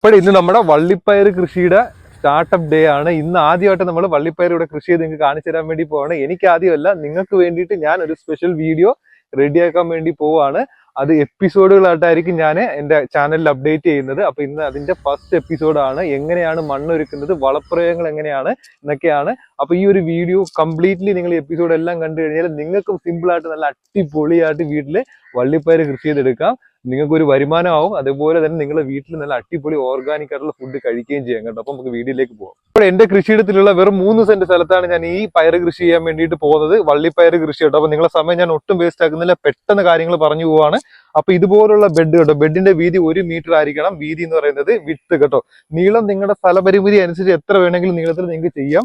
ഇപ്പോൾ ഇന്ന് നമ്മുടെ വള്ളിപ്പയർ കൃഷിയുടെ സ്റ്റാർട്ടപ്പ് ഡേ ആണ്. ഇന്ന് ആദ്യമായിട്ട് നമ്മൾ വള്ളിപ്പയർ ഇവിടെ കൃഷി ചെയ്ത് നിങ്ങൾക്ക് കാണിച്ചു തരാൻ വേണ്ടി പോവാണ്. എനിക്ക് ആദ്യമല്ല നിങ്ങൾക്ക് വേണ്ടിയിട്ട് ഞാൻ ഒരു സ്പെഷ്യൽ വീഡിയോ റെഡിയാക്കാൻ വേണ്ടി പോവാണ്. അത് എപ്പിസോഡുകളായിട്ടായിരിക്കും ഞാൻ എന്റെ ചാനലിൽ അപ്ഡേറ്റ് ചെയ്യുന്നത്. അപ്പോൾ ഇന്ന് അതിന്റെ ഫസ്റ്റ് എപ്പിസോഡാണ് എങ്ങനെയാണ് മണ്ണൊരുക്കുന്നത് വളപ്രയോഗങ്ങൾ എങ്ങനെയാണ് എന്നൊക്കെയാണ്. അപ്പോൾ ഈ ഒരു വീഡിയോ കംപ്ലീറ്റ്ലി നിങ്ങൾ എപ്പിസോഡ് എല്ലാം കണ്ടു കഴിഞ്ഞാൽ നിങ്ങൾക്കും സിമ്പിളായിട്ട് നല്ല അടിപൊളിയായിട്ട് വീട്ടിൽ വള്ളിപ്പയർ കൃഷി ചെയ്തെടുക്കാം. നിങ്ങൾക്ക് ഒരു വരുമാനമാവും. അതുപോലെ തന്നെ നിങ്ങളുടെ വീട്ടിൽ നല്ല അടിപൊളി ഓർഗാനിക് ആയിട്ടുള്ള ഫുഡ് കഴിക്കുകയും ചെയ്യാം കേട്ടോ. അപ്പൊ നമുക്ക് വീട്ടിലേക്ക് പോകാം ഇപ്പോൾ എന്റെ കൃഷിയിടത്തിലുള്ള വെറും മൂന്ന് സെന്റ് സ്ഥലത്താണ് ഞാൻ ഈ പയർ കൃഷി ചെയ്യാൻ വേണ്ടിയിട്ട് പോകുന്നത്. വള്ളിപ്പയർ കൃഷി കേട്ടോ അപ്പൊ നിങ്ങളെ സമയം ഞാൻ ഒട്ടും വേസ്റ്റ് ആക്കുന്നില്ല. പെട്ടെന്ന് കാര്യങ്ങൾ പറഞ്ഞു പോവാണ്. അപ്പൊ ഇതുപോലുള്ള ബെഡ് കേട്ടോ ബെഡിന്റെ വീതി ഒരു മീറ്റർ ആയിരിക്കണം. വീതി എന്ന് പറയുന്നത് വിട്ട് കേട്ടോ നീളം നിങ്ങളുടെ സ്ഥലപരിമിതി അനുസരിച്ച് എത്ര വേണമെങ്കിലും നീളത്തിൽ നിങ്ങൾക്ക് ചെയ്യാം.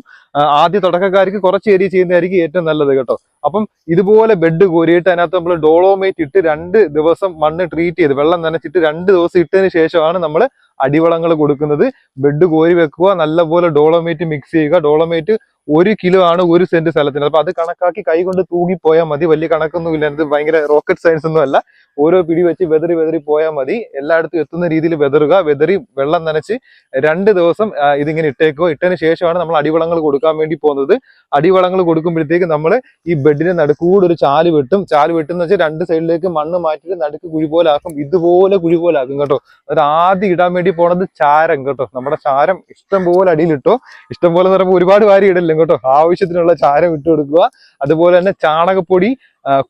ആദ്യ തുടക്കക്കാർക്ക് കുറച്ച് ഏരിയ ചെയ്യുന്നതായിരിക്കും ഏറ്റവും നല്ലത് കേട്ടോ. അപ്പം ഇതുപോലെ ബെഡ് കോരിയിട്ട് അതിനകത്ത് നമ്മൾ ഡോളോമേറ്റ് ഇട്ട് രണ്ട് ദിവസം മണ്ണ് ട്രീറ്റ് ചെയ്ത് വെള്ളം നനച്ചിട്ട് രണ്ട് ദിവസം ഇട്ടതിന് ശേഷമാണ് നമ്മൾ അടിവളങ്ങൾ കൊടുക്കുന്നത്. ബെഡ് കോരി വെക്കുക നല്ലപോലെ ഡോളോമേറ്റ് മിക്സ് ചെയ്യുക. ഡോളോമേറ്റ് ഒരു കിലോ ആണ് ഒരു സെന്റ് സ്ഥലത്തിന്. അപ്പൊ അത് കണക്കാക്കി കൈകൊണ്ട് തൂങ്ങി പോയാൽ മതി. വലിയ കണക്കൊന്നുമില്ല. ഇത് ഭയങ്കര റോക്കറ്റ് സയൻസ് ഒന്നും അല്ല. ഓരോ പിടി വെച്ച് വെതറി വെതറി പോയാൽ മതി. എല്ലായിടത്തും എത്തുന്ന രീതിയിൽ വെതറുക. വെതറി വെള്ളം നനച്ച് രണ്ട് ദിവസം ഇതിങ്ങനെ ഇട്ടേക്കുക. ഇട്ടതിന് ശേഷമാണ് നമ്മൾ അടിവളങ്ങൾ കൊടുക്കാൻ വേണ്ടി പോകുന്നത്. അടിവളങ്ങൾ കൊടുക്കുമ്പോഴത്തേക്ക് നമ്മൾ ഈ ബെഡിന് നടുക്കൂടെ ഒരു ചാൽ വെട്ടും. ചാൽ വെട്ടുന്ന വെച്ചാൽ രണ്ട് സൈഡിലേക്ക് മണ്ണ് മാറ്റിയിട്ട് നടുക്ക് കുഴി പോലെ ആക്കും. ഇതുപോലെ കുഴി പോലെ ആക്കും കേട്ടോ. അത് ആദ്യം ഇടാൻ വേണ്ടി പോണത് ചാരം കേട്ടോ. നമ്മുടെ ചാരം ഇഷ്ടം പോലെ അടിയിലിട്ടോ. ഇഷ്ടം പോലെ എന്ന് പറയുമ്പോൾ ഒരുപാട് വാരി ഇടലും കേട്ടോ. ആവശ്യത്തിനുള്ള ചാരം ഇട്ട് കൊടുക്കുക. അതുപോലെ തന്നെ ചാണകപ്പൊടി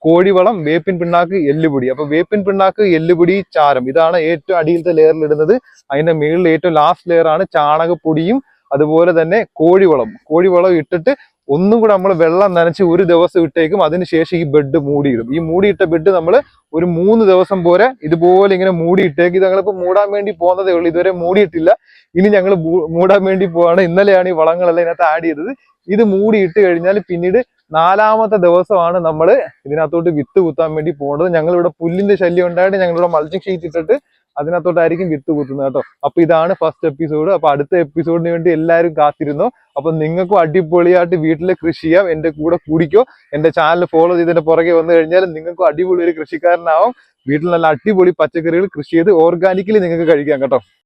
കോഴിവളം വേപ്പിൻ പിണ്ണാക്ക് എല്ലുപൊടി. അപ്പൊ വേപ്പിൻ പിണ്ണാക്ക് എല്ലുപൊടി ചാരം. ഇതാണ് ഏറ്റവും അടിയിലത്തെ ലെയറിൽ ഇടുന്നത്. അതിന്റെ മുകളിൽ ഏറ്റവും ലാസ്റ്റ് ലെയർ ആണ് ചാണകപ്പൊടിയും അതുപോലെ തന്നെ കോഴിവളം. കോഴിവളം ഇട്ടിട്ട് ഒന്നും കൂടെ നമ്മൾ വെള്ളം നനച്ച് ഒരു ദിവസം ഇട്ടേക്കും. അതിനുശേഷം ഈ ബെഡ് മൂടിയിടും. ഈ മൂടിയിട്ട ബെഡ് നമ്മൾ ഒരു മൂന്ന് ദിവസം പോലെ ഇതുപോലെ ഇങ്ങനെ മൂടിയിട്ടേക്ക്. ഇത് ഞങ്ങളിപ്പോ മൂടാൻ വേണ്ടി പോകുന്നതേ ഉള്ളൂ. ഇതുവരെ മൂടിയിട്ടില്ല. ഇനി ഞങ്ങൾ മൂടാൻ വേണ്ടി പോവാണ്. ഇന്നലെയാണ് ഈ വളങ്ങളെല്ലാം ഇതിനകത്ത് ആഡ് ചെയ്തത്. ഇത് മൂടിയിട്ട് കഴിഞ്ഞാൽ പിന്നീട് നാലാമത്തെ ദിവസമാണ് നമ്മൾ ഇതിനകത്തോട്ട് വിത്ത് കുത്താൻ വേണ്ടി പോകുന്നത് ഞങ്ങൾ ഇവിടെ പുല്ലിന്റെ ശല്യം ഉണ്ടായിട്ട് ഞങ്ങളിവിടെ മൾച്ചിങ് ഷീറ്റ് ഇട്ടിട്ട് അതിനകത്തോട്ടായിരിക്കും വിത്ത് കുത്തുന്നത് കേട്ടോ. അപ്പൊ ഇതാണ് ഫസ്റ്റ് എപ്പിസോഡ് അപ്പൊ അടുത്ത എപ്പിസോഡിന് വേണ്ടി എല്ലാവരും കാത്തിരുന്നു. അപ്പൊ നിങ്ങൾക്കും അടിപൊളിയായിട്ട് വീട്ടിൽ കൃഷി ചെയ്യാം. എന്റെ കൂടെ കൂടിക്കോ. എന്റെ ചാനൽ ഫോളോ ചെയ്തതിന്റെ പുറകെ വന്നു കഴിഞ്ഞാൽ നിങ്ങൾക്കും അടിപൊളി ഒരു കൃഷിക്കാരനാവും. വീട്ടിൽ നല്ല അടിപൊളി പച്ചക്കറികൾ കൃഷി ചെയ്ത് ഓർഗാനിക്കലി നിങ്ങൾക്ക് കഴിക്കാം കേട്ടോ.